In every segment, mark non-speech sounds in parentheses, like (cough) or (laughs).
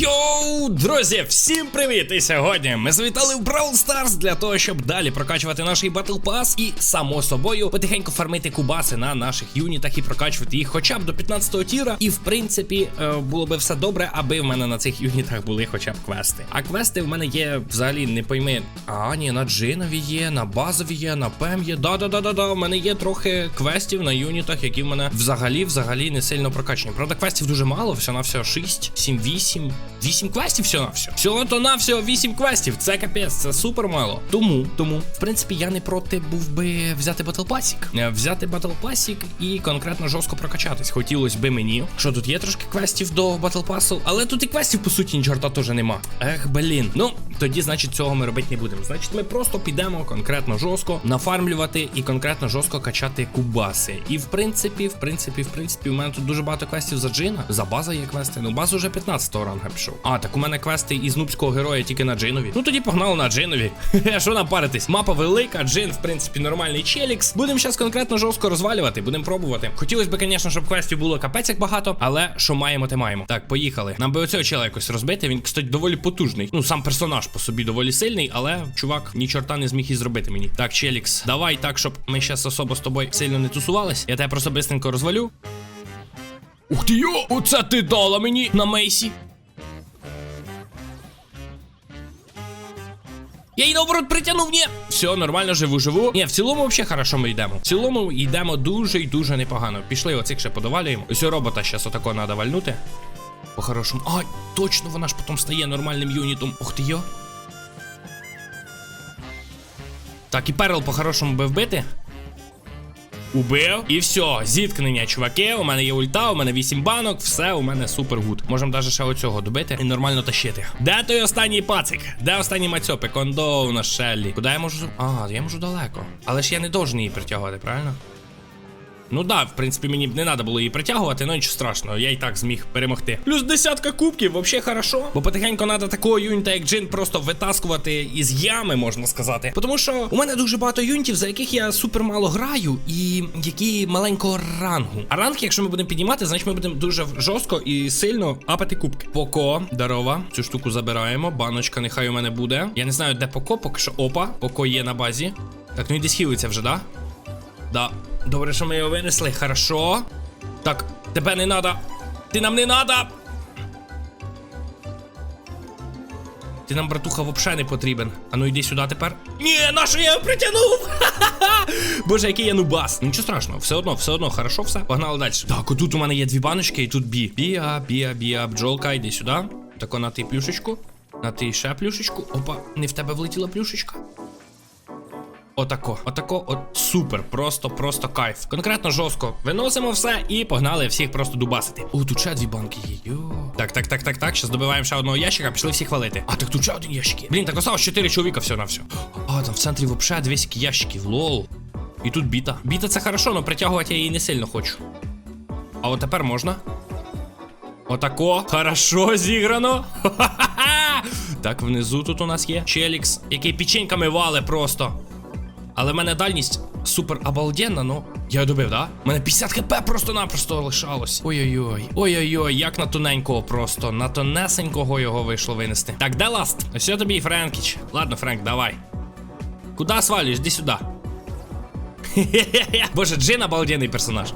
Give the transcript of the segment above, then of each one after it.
Йоу, друзі, всім привіт! І сьогодні ми завітали в Brawl Stars для того, щоб далі прокачувати наш Battle Pass і, само собою, потихеньку фармити кубаси на наших юнітах і прокачувати їх хоча б до 15-го тіра. І в принципі, е, було би все добре, аби в мене на цих юнітах були хоча б квести. А квести в мене є взагалі не пойми. А, ні, на джинові є, на базові є, на пем є. Да-да-да-да-да. У мене є трохи квестів на юнітах, які в мене взагалі взагалі не сильно прокачані. Правда, квестів дуже мало, все на все 6, 7, 8. 8 квестів всього на все. Всього то на всього 8 квестів. Це капець, це супер мало. Тому, тому, в принципі, я не проти був би взяти Pass. Е, Взяти Pass і конкретно жорстко прокачатись. Хотілося би мені. Що тут є трошки квестів до Pass, але тут і квестів, по суті, ні чорта теж нема. Ех, блін. Ну, тоді, значить, цього ми робити не будемо. Значить, ми просто підемо конкретно жорстко нафармлювати і конкретно жорстко качати кубаси. І в принципі, в принципі, в принципі, у мене тут дуже багато квестів за джина. За база є квести. Ну, база вже 15-го ранга пішов. А, так у мене квести із нубського героя тільки на джинові. Ну тоді погнали на джинові. (laughs) Що нам паритись? Мапа велика, джин, в принципі, нормальний челікс. Будемо зараз конкретно жорстко розвалювати, будемо пробувати. Хотілося б, звісно, щоб квестів було капець як багато, але що маємо, те маємо. Так, поїхали. Нам би оцього чела якось розбити. Він, кстати, доволі потужний. Ну, сам персонаж по собі доволі сильний, але чувак ні чорта не зміг і зробити мені. Так, челікс, давай так, щоб ми зараз особо з тобою сильно не тусувались. Я тебе просто бистренько розвалю. Ух ти йо! Оце ти дала мені на Мейсі. Я її наоборот притягнув, ні. Все, нормально живу, живу. Ні, в цілому взагалі хорошо ми йдемо. В цілому йдемо дуже і дуже непогано. Пішли оцих ще подовалюємо. Ось робота зараз отако треба вальнути. По-хорошому. Ай, точно вона ж потім стає нормальним юнітом. Ух ти йо. Так, і перл по-хорошому би вбити. Убив. І все, зіткнення, чуваки. У мене є ульта, у мене 8 банок, все, у мене супер гуд. Можемо навіть ще оцього добити і нормально тащити. Де той останній пацик? Де останній мацьопик? Ондо на Шеллі. Куди я можу. А, я можу далеко. Але ж я не должен її притягувати, правильно? Ну да, в принципі, мені б не треба було її притягувати, але нічого страшного, я і так зміг перемогти. Плюс десятка кубків, взагалі хорошо. Бо потихеньку треба такого юніта, як Джин, просто витаскувати із ями, можна сказати. Тому що у мене дуже багато юнітів, за яких я супер мало граю, і які маленького рангу. А ранг, якщо ми будемо піднімати, значить ми будемо дуже жорстко і сильно апати кубки. Поко, дарова. Цю штуку забираємо. Баночка, нехай у мене буде. Я не знаю, де Поко, поки що опа. Поко є на базі. Так, ну і десь хілиться вже, да? Да. Добре, що ми його винесли, хорошо. Так, тебе не надо. Ти нам не надо. Ти нам, братуха, вообще не потрібен. А ну йди сюди тепер. Ні, на що я його притягнув? (laughs) Боже, який я нубас. Ну, Нічого страшного, все одно, все одно, хорошо, все. Погнали далі. Так, отут у мене є дві баночки, і тут бі. Біа, біа, біа, бджолка, йди сюди. Тако на ти плюшечку. На ти ще плюшечку. Опа, не в тебе влетіла плюшечка. Отако, отако, от супер, просто, просто кайф. Конкретно жорстко. Виносимо все і погнали всіх просто дубасити. О, тут ще дві банки є. Йо. Так, так, так, так, так. Щас добиваємо ще одного ящика, пішли всіх хвалити. А так тут ще один ящик. Блін, так осталось 4 чоловіка все на все. А, там в центрі вообще 200 ящиків, лол. І тут біта. Біта це хорошо, але притягувати я її не сильно хочу. А от тепер можна. Отако. Хорошо зіграно. Ха-ха-ха. (laughs) Так, внизу тут у нас є Челікс, який печеньками вале просто. Але в мене дальність супер обалденна, ну. Я добив, да? У мене 50 хп просто-напросто лишалось. Ой-ой-ой. Ой-ой-ой, як на тоненького просто. На тонесенького його вийшло винести. Так, де ласт? Ось тобі Френкіч. Ладно, Френк, давай. Куда свалюєш? Іди сюди. (laughs) Боже, Джин обалденний персонаж.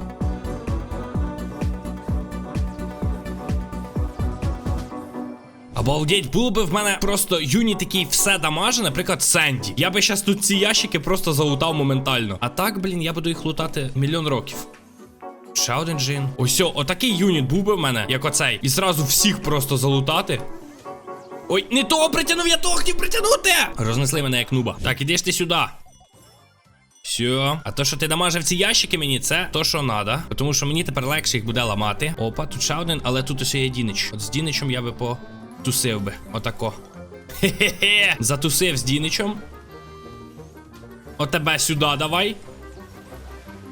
Обалдеть, було би в мене просто юніт, який все дамаже, наприклад, Сенді. Я би зараз тут ці ящики просто залутав моментально. А так, блін, я буду їх лутати мільйон років. Ще один джин. Ось, отакий юніт був би в мене, як оцей. І зразу всіх просто залутати. Ой, не того притягнув, я того хотів притягнути! Рознесли мене як нуба. Так, ідеш ти сюди. Все. А то, що ти дамажив ці ящики мені, це то, що надо. Тому що мені тепер легше їх буде ламати. Опа, тут ще один, але тут ось є Дінич. От з Діничем я би потусив би. Отако. Хе-хе-хе. Затусив з Діничем. От тебе сюди давай.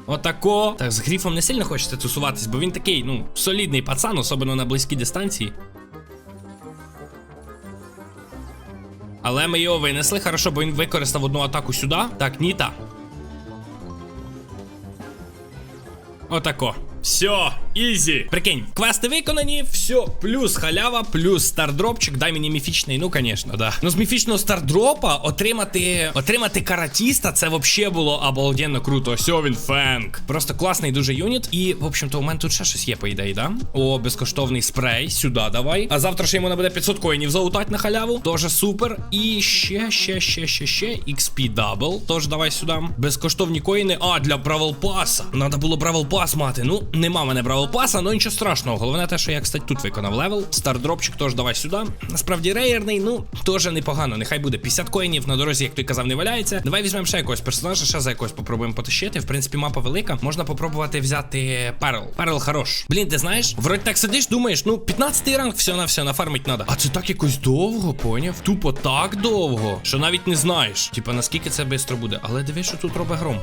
Отако. Так, з гріфом не сильно хочеться тусуватись, бо він такий, ну, солідний пацан, особливо на близькій дистанції. Але ми його винесли, хорошо, бо він використав одну атаку сюди. Так, Ніта. Отако. Все. Ізі. Прикинь, квести виконані, все, плюс халява, плюс стардропчик. Дай мені міфічний, ну звісно, да. Ну з міфічного стардропа отримати отримати каратіста, це взагалі було обалденно круто. Ось він фенк. Просто класний дуже юніт. І, в общем-то, у мене тут ще щось є, по ідеї, да? О, безкоштовний спрей. Сюди давай. А завтра ще йому буде 500 коїнів залутати на халяву. Тоже супер. І ще, ще, ще, ще, ще. XP Double. Тож давай сюди. Безкоштовні коїни. А, для Бравл Паса. Надо було Бравл Пас мати. Ну, нема мене Бравл Паса, але нічого страшного. Головне те, що я, кстати, тут виконав левел. Стардропчик теж давай сюди. Насправді рейерний, ну, теж непогано. Нехай буде 50 коїнів на дорозі, як той казав, не валяється. Давай візьмемо ще якогось персонажа, ще за якогось попробуємо потащити. В принципі, мапа велика. Можна попробувати взяти Перл. Перл хорош. Блін, ти знаєш? Вроді так сидиш, думаєш, ну 15-й ранг все на все нафармить надо. А це так якось довго, поняв? Тупо так довго, що навіть не знаєш. Типа наскільки це швидко буде. Але дивись, що тут робить гром.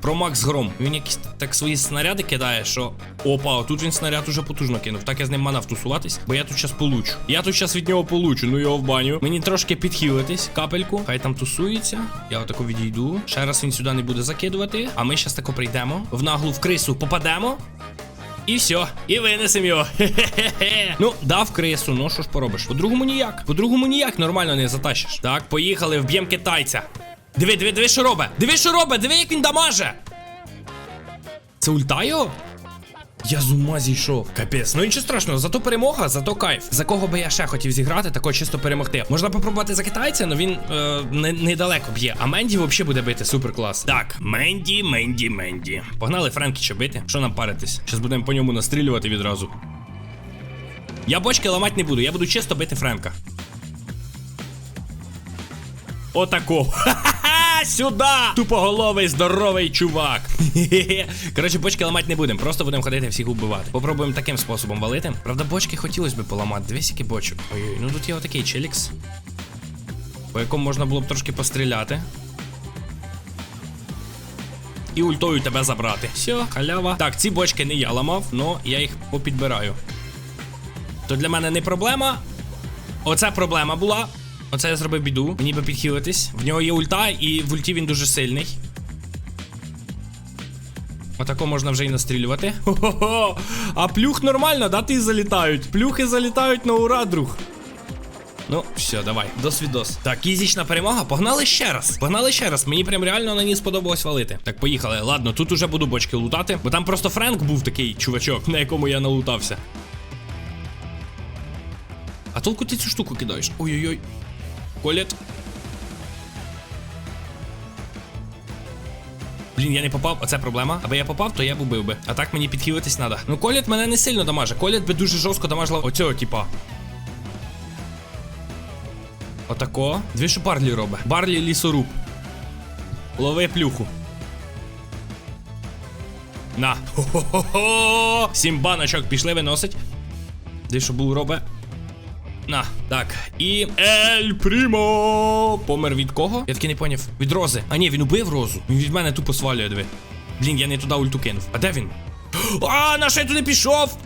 Про Макс Гром. Він якісь так свої снаряди кидає, що. Опа, тут він снаряд уже потужно кинув. Так я з ним манав тусуватись, бо я тут щас получу. Я тут щас від нього получу, ну його в баню. Мені трошки підхилитись, капельку. Хай там тусується. Я отако відійду. Ще раз він сюди не буде закидувати. А ми щас тако прийдемо. В наглу в крису попадемо. І все, і винесемо його. Хе-хе-хе. Ну, дав крису, ну що ж поробиш? По-другому ніяк. По-другому ніяк нормально не затащиш. Так, поїхали, вб'єм китайця. Диви, диви, диви, що робить. Диви, що робить, диви, як він дамаже. Це ульта його? Я з ума зійшов. Капець, ну нічого страшного, зато перемога, зато кайф. За кого би я ще хотів зіграти, тако чисто перемогти. Можна попробувати за китайця, але він е, не, недалеко б'є. А Менді взагалі буде бити супер клас. Так, Менді, Менді, Менді. Погнали Френкіча бити. Що нам паритись? Щас будемо по ньому настрілювати відразу. Я бочки ламати не буду, я буду чисто бити Френка. Отако. Ха-ха-ха! (laughs) Сюди! Тупоголовий, здоровий чувак. (laughs) Коротше, бочки ламати не будемо, просто будемо ходити всіх убивати. Попробуємо таким способом валити. Правда, бочки хотілося б поламати. Дивись, який бочок. Ой-ой, ну тут є отакий челікс. По якому можна було б трошки постріляти. І ультою тебе забрати. Все, халява. Так, ці бочки не я ламав, але я їх попідбираю. То для мене не проблема. Оце проблема була. Оце я зробив біду. Мені би підхилитись. В нього є ульта, і в ульті він дуже сильний. Отако можна вже і настрілювати. Хо-хо-хо! А плюх нормально, да, ти залітають. Плюхи залітають на ура, друг. Ну, все, давай, досвідос. Так, ізічна перемога. Погнали ще раз. Погнали ще раз. Мені прям реально на ній сподобалось валити. Так, поїхали. Ладно, тут уже буду бочки лутати. Бо там просто Френк був такий чувачок, на якому я налутався. А толку ти цю штуку кидаєш? Ой-ой-ой. Колет. Блін, я не попав, оце проблема. Аби я попав, то я б убив би. А так мені підхилитись треба. Ну, колет мене не сильно дамаже. Колет би дуже жорстко дамажила оцього типа. Отако. Дві що Барлі робить. Барлі лісоруб. Лови плюху. На. Хо-хо-хо-хо! Сім баночок пішли виносить. Де що був робить? На, так. І. Ель Прімо! Помер від кого? Я таки не поняв. Від рози. А ні, він убив розу. Він від мене тупо свалює, диви. Блін, я не туди ульту кинув. А де він? А, на що я туди пішов?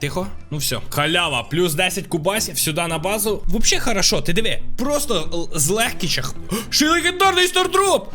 Тихо, ну все. Халява, плюс 10 кубасів сюди на базу. Вообще хорошо, ти диви. Просто з легкічах. Ще легендарний стардроп!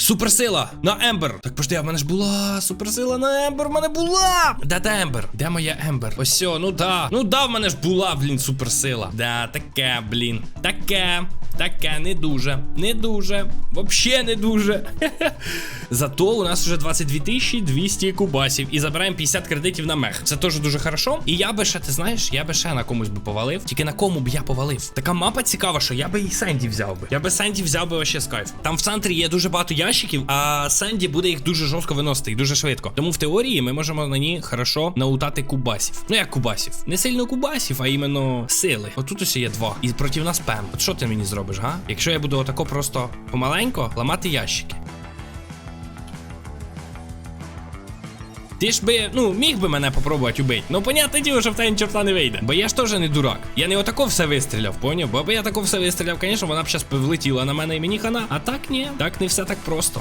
Суперсила на Ембер. Так пожди, а в мене ж була суперсила на Ембер, в мене була. Де де Ембер? Де моя Ембер? Ось ну да. Ну да, в мене ж була, блін, суперсила. Да, таке, блін. Таке. Таке, не дуже. Не дуже. Вообще не дуже. (laughs) Зато у нас вже 22 тисячі 200 кубасів. І забираємо 50 кредитів на мех. Це теж дуже хорошо. І я би ще, ти знаєш, я би ще на комусь би повалив. Тільки на кому б я повалив. Така мапа цікава, що я би і Сенді взяв би. Я би Сенді взяв би вообще з кайф. Там в центрі є дуже багато ящиків, а Сенді буде їх дуже жорстко виносити і дуже швидко. Тому в теорії ми можемо на ній хорошо наутати кубасів. Ну як кубасів? Не сильно кубасів, а іменно сили. Отут ось є два. І проти нас пем. От що ти мені зробиш, га? Якщо я буду отако просто помаленько ламати ящики. Ти ж би, ну, міг би мене попробувати убити. Ну, понятне діло, що в тебе чорта не вийде. Бо я ж теж не дурак. Я не отако все вистріляв, поняв? Бо аби я тако все вистріляв, звісно, вона б зараз влетіла на мене і мені хана. А так ні, так не все так просто.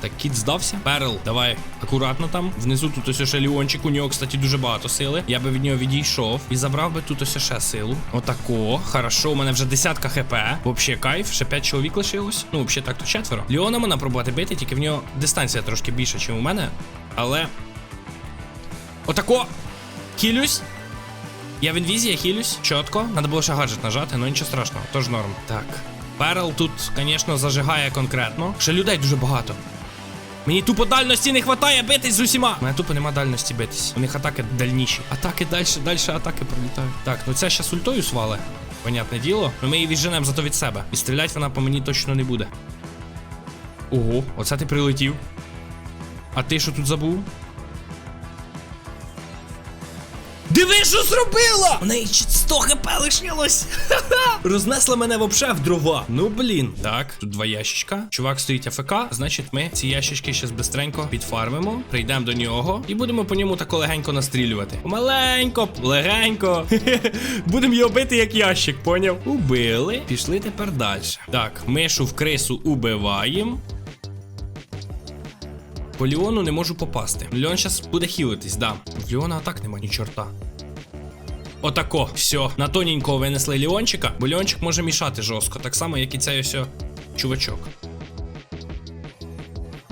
Так, кіт здався. Перл, давай акуратно там. Внизу тут ось ще Ліончик. У нього, кстати, дуже багато сили. Я би від нього відійшов і забрав би тут ось ще силу. Отако. Хорошо, у мене вже десятка хп. Вообще кайф, ще 5 чоловік лишилось. Ну, взагалі так то четверо. Ліона можна пробувати бити, тільки в нього дистанція трошки більша, ніж у мене. Але. Отако. Хілюсь. Я в інвізі, я хілюсь. Чітко. Надо було ще гаджет нажати, ну нічого страшного, тож норм. Так. Перл тут, звісно, зажигає конкретно. Ще людей дуже багато. Мені тупо дальності не вистачає битись з усіма. У мене тупо нема дальності битись. У них атаки дальніші. Атаки далі, далі атаки пролітають. Так, ну ця щас ультою свале. Понятне діло. Ну ми її відженемо зато від себе. І стріляти вона по мені точно не буде. Ого, оце ти прилетів. А ти що тут забув? Диви, що зробила! У неї ще 100 хп лишилось. Рознесла мене вообще в дрова. Ну блін. Так, тут два ящичка. Чувак стоїть АФК. Значить, ми ці ящички щас бистренько підфармимо. Прийдемо до нього і будемо по ньому тако легенько настрілювати. Маленько, легенько. (laughs) Будемо його бити як ящик, поняв? Убили. Пішли тепер далі. Так, мишу в крису убиваємо. По Ліону не можу попасти. Леон зараз буде хілитись, да. В Леона атак нема ні чорта. Отако, все. На тоненького винесли Ліончика, бо Ліончик може мішати жорстко, так само, як і цей ось чувачок.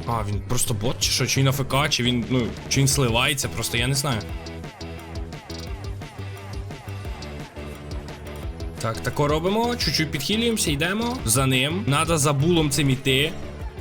А, він просто бот, чи що? Чи він АФК, чи він, ну, чи він сливається, просто я не знаю. Так, тако робимо, чуть-чуть підхилюємося, йдемо. За ним. Надо за булом цим іти.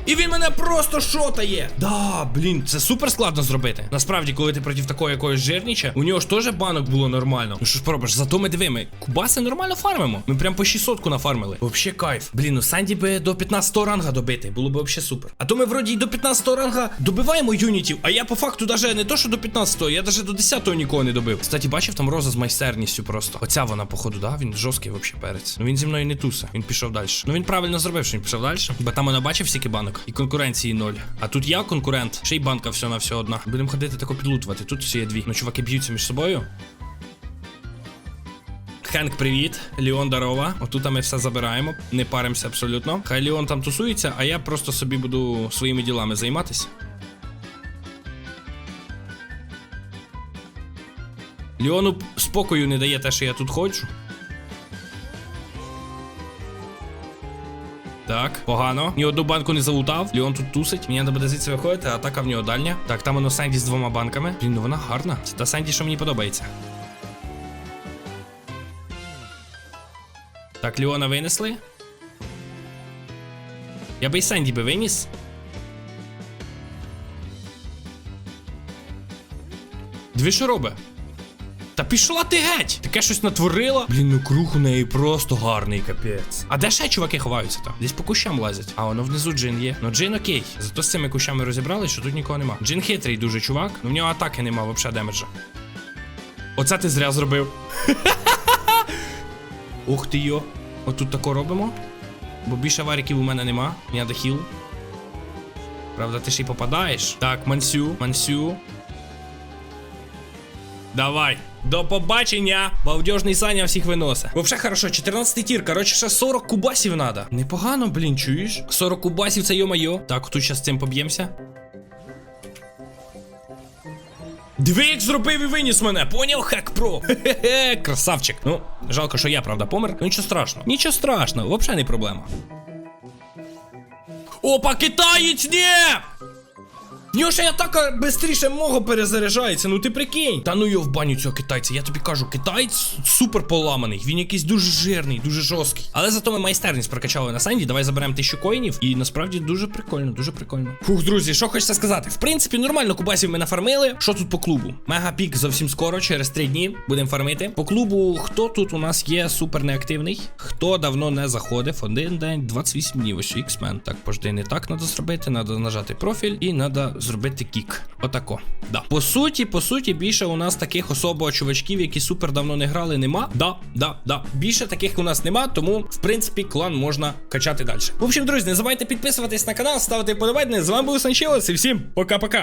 І він мене просто шотає. Да, блін, це супер складно зробити. Насправді, коли ти проти такого якогось жирніча, у нього ж теж банок було нормально. Ну що ж поробиш, зато ми дивимо. Кубаси нормально фармимо. Ми прям по 600 нафармили. Вообще кайф. Блін, ну Санді би до 15 ранга добити. Було б вообще супер. А то ми вроді й до 15 ранга добиваємо юнітів, а я по факту даже не то, що до 15, я даже до 10 нікого не добив. Кстати, бачив там роза з майстерністю просто. Оця вона, походу, да? Він жорсткий вообще перець. Ну він зі мною не тусе. Він пішов далі. Ну він правильно зробив, що він пішов далі. Бо там вона бачив стільки банок. І конкуренції ноль. А тут я конкурент, ще й банка все на все одна. Будемо ходити тако підлутувати. Тут всі є дві. Ну, чуваки б'ються між собою. Хенк, привіт. Ліон, здорова. Отут ми все забираємо. Не паримося абсолютно. Хай Ліон там тусується, а я просто собі буду своїми ділами займатися. Ліону спокою не дає те, що я тут ходжу. Так, погано. Ні одну банку не залутав. Леон тут тусить. Мені треба буде звідси виходити, атака в нього дальня. Так, там воно Сенді з двома банками. Блін, ну вона гарна. Це та Сенді, що мені подобається. Так, Леона винесли. Я би і Сенді би виніс. Дві? Та пішла ти геть! Таке щось натворила. Блін, ну круг у неї просто гарний, капець. А де ще чуваки ховаються там? Десь по кущам лазять. А воно внизу джин є. Ну джин окей. Зато з цими кущами розібрали, що тут нікого нема. Джин хитрий дуже чувак, ну в нього атаки нема, взагалі демеджа. Оце ти зря зробив. (laughs) Ух ти йо. Отут тако робимо. Бо більше вариків у мене нема. Мені надо хіл. Правда, ти ж і попадаєш. Так, мансю, мансю. Давай. До побачення! Балдежний Саня всіх виносить. Вообще хорошо, 14 тір. Короче, ще 40 кубасів надо. Непогано, блін, чуєш? 40 кубасів це йо-майо. Так, тут зараз з цим поб'ємося. Диви, як зробив і виніс мене, поняв? Хек про. Хе-хе, красавчик. Ну, жалко, що я, правда, помер. Ну нічого страшного. Нічого страшного, взагалі не проблема. Опа, китаєць, ні! Нього ще й атака бистріше мого перезаряджається, ну ти прикинь. Та ну його в баню цього китайця. Я тобі кажу, китаєць супер поламаний. Він якийсь дуже жирний, дуже жорсткий. Але зато ми майстерність прокачали на Санді. Давай заберемо тисячу коїнів. І насправді дуже прикольно, дуже прикольно. Фух, друзі, що хочеться сказати? В принципі, нормально кубасів ми нафармили. Що тут по клубу? Мегапік зовсім скоро, через три дні будемо фармити. По клубу, хто тут у нас є супер неактивний? Хто давно не заходив? Один день, 28 днів. Ось X-Men. Так, пожди, не так треба зробити. Треба нажати профіль і треба зробити кік. Отако. Да. По суті, по суті, більше у нас таких особо чувачків, які супер давно не грали, нема. Да, да, да. Більше таких у нас нема, тому в принципі клан можна качати далі. В общем, друзі, не забувайте підписуватись на канал, ставити вподобайки. З вами був Санчелос і всім пока-пока.